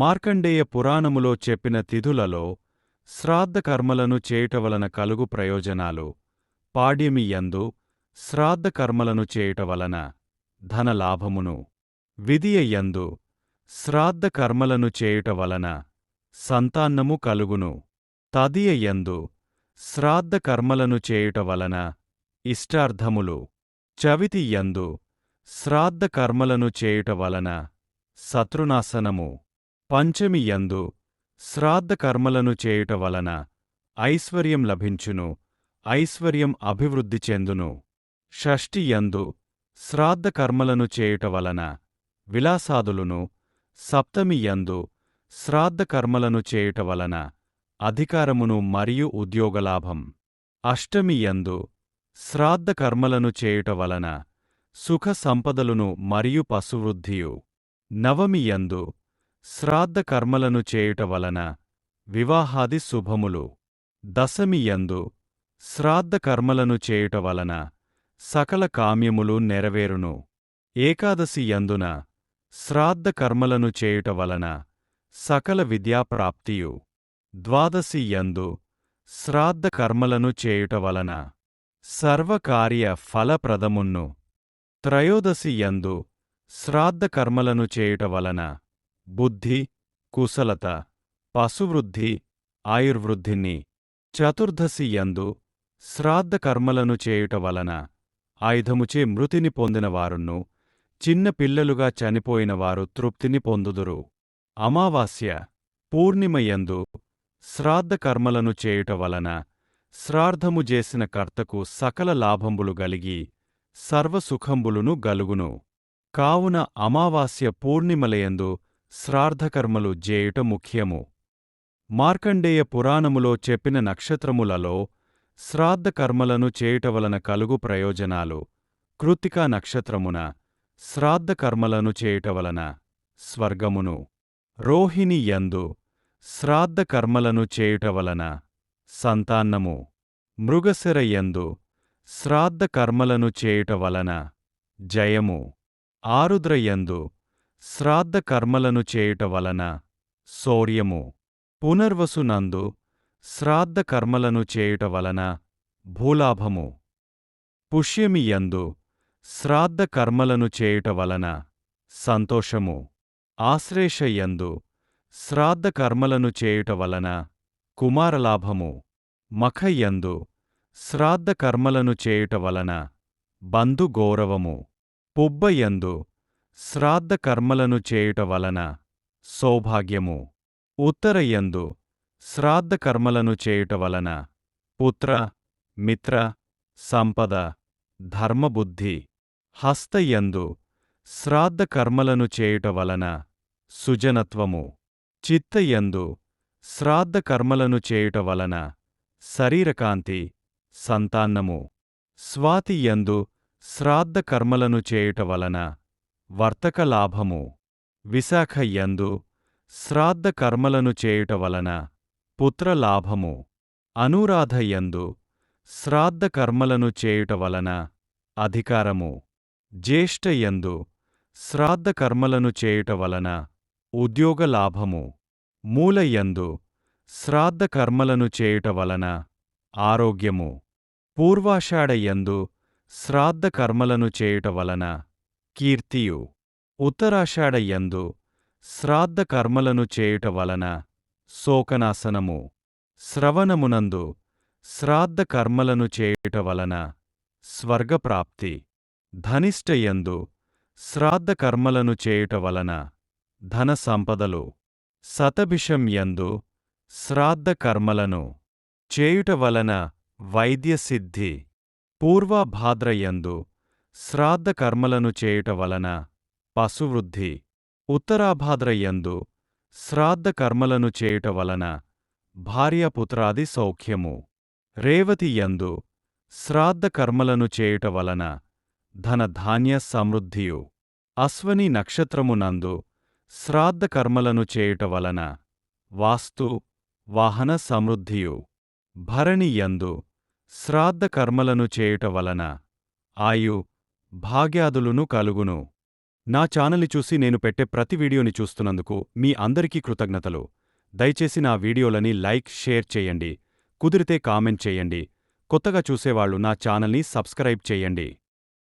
మార్కండేయ పురాణములో చెప్పిన తిథులలో శ్రాద్ధకర్మలను చేయుటవలన కలుగు ప్రయోజనాలు. పాడ్యమి యందు శ్రాద్ధకర్మలను చేయుటవలన ధనలాభమును విధియ యందు శ్రాద్ధకర్మలను చేయుటవలన సంతాన్నము కలుగును. తదియ యందు శ్రాద్ధకర్మలను చేయుటవలన ఇష్టార్థములు. చవితి యందు శ్రాద్ధకర్మలను చేయుటవలన శత్రునాశనము. పంచమి యందు చేయుట వలన ఐశ్వర్యం లభించును ఐశ్వర్యం అభివృద్ధి చెందును. షష్ఠి యందు చేయుట వలన విలాసాదులును సప్తమి యందు చేయుట వలన అధికారమును మరియు ఉద్యోగలాభం. అష్టమి యందు చేయుట వలన సుఖ సంపదలును మరియు పశువృద్ధియు. శ్రాద్ధ కర్మలను చేయుట వలన వివాహాది శుభములు. దశమి యందు చేయుట వలన సకల కామ్యములు నెరవేరును. ఏకాదశి యందున శ్రాద్ద కర్మలను చేయుట వలన సకల విద్యాప్రాప్తియు. ద్వాదశి యందు శ్రాద్ద కర్మలను చేయుట వలన సర్వకార్య ఫలప్రదమున్ను. త్రయోదశి యందు శ్రాద్ద కర్మలను చేయుట వలన బుద్ధి కుశలత పశువృద్ధి ఆయుర్వృద్ధిని చతుర్దశియందు యందు చేయుట వలన ఆయుధముచే మృతిని పొందినవారును చిన్న పిల్లలుగా చనిపోయినవారు తృప్తిని పొందుదురు. అమావాస్య పూర్ణిమయందు శ్రాద్ధకర్మలను చేయుటవలన శ్రార్థము చేసిన కర్తకు సకల లాభంబులు గలిగి సర్వసుఖంబులును గలుగును. కావున అమావాస్య పూర్ణిమలయందు శ్రాద్ధకర్మలు జేయుట ముఖ్యము. మార్కండేయ పురాణములో చెప్పిన నక్షత్రములలో శ్రాద్ధకర్మలను చేయుటవలన కలుగు ప్రయోజనాలు. కృత్తికా నక్షత్రమున శ్రాద్ధకర్మలను చేయుటవలన స్వర్గమును. రోహిణి యందు శ్రాద్ధకర్మలను చేయుటవలన సంతాన్నము మృగశిర యందు శ్రాద్ధకర్మలను చేయుటవలన జయము. ఆరుద్రయందు శ్రాద్ధకర్మలను చేయుటవలన శౌర్యము. పునర్వసునందు శ్రాద్ధకర్మలను చేయుటవలన భూలాభము. పుష్యమియందు శ్రాద్ధకర్మలను చేయుటవలన సంతోషము. ఆశ్లేషయందు శ్రాద్ధకర్మలను చేయుటవలన కుమారలాభము. మఖయందు శ్రాద్ధకర్మలను చేయుటవలన బంధుగౌరవము. పుబ్బయందు శ్రాద్ధకర్మలను చేయుటవలన సౌభాగ్యము. ఉత్తరయందు శ్రాద్ధకర్మలను చేయుటవలన పుత్ర మిత్ర సంపద ధర్మబుద్ధి. హస్తయందు శ్రాద్ధకర్మలను చేయుటవలన సుజనత్వము. చిత్తయందు శ్రాద్ధకర్మలను చేయుటవలన శరీరకాంతి సంతాన్నము స్వాతియందు శ్రాద్ధకర్మలను చేయుటవలన వర్తకలాభము కర్మలను శ్రాద్ధకర్మలను చేయుటవలన పుత్రలాభము అనురాధయందు శ్రాద్ధకర్మలను చేయుటవలన అధికారము. జ్యేష్ఠయందు శ్రాద్ధకర్మలను చేయుటవలన ఉద్యోగలాభము మూలయందు శ్రాద్ధకర్మలను చేయుటవలన ఆరోగ్యము. పూర్వాషాఢయందు శ్రాద్ధకర్మలను చేయుటవలన కీర్తియు. ఉత్తరాషాఢయందు శ్రాద్ధకర్మలను చేయుటవలన శోకనాశనము. శ్రవణమునందు శ్రాద్ధకర్మలను చేయుటవలన స్వర్గప్రాప్తి. ధనిష్టయందు శ్రాద్ధకర్మలను చేయుటవలన ధన సంపదలు సతభిషం యందు శ్రాద్ధకర్మలను చేయుటవలన వైద్యసిద్ధి. పూర్వభాద్రయందు శ్రాద్ద కర్మలను చేయుట వలన పశువృద్ధి. ఉత్తరాభాద్రయందు చేయుట వలన భార్యాపుత్రాది సౌఖ్యము. రేవతియందు శ్రాద్ధకర్మలను చేయుటవలన ధనధాన్య సమృద్ధియు. అశ్వని నక్షత్రమునందు చేయుట వలన వాస్తు వాహన సమృద్ధియు. భరణియందు చేయుట వలన ఆయు భాగ్యాదులును కలుగును. నా ఛానల్ని చూసి నేను పెట్టే ప్రతి వీడియోని చూస్తున్నందుకు మీ అందరికీ కృతజ్ఞతలు. దయచేసి నా వీడియోలని లైక్ షేర్ చేయండి. కుదిరితే కామెంట్ చేయండి. కొత్తగా చూసేవాళ్ళు నా ఛానల్ని సబ్స్క్రైబ్ చేయండి.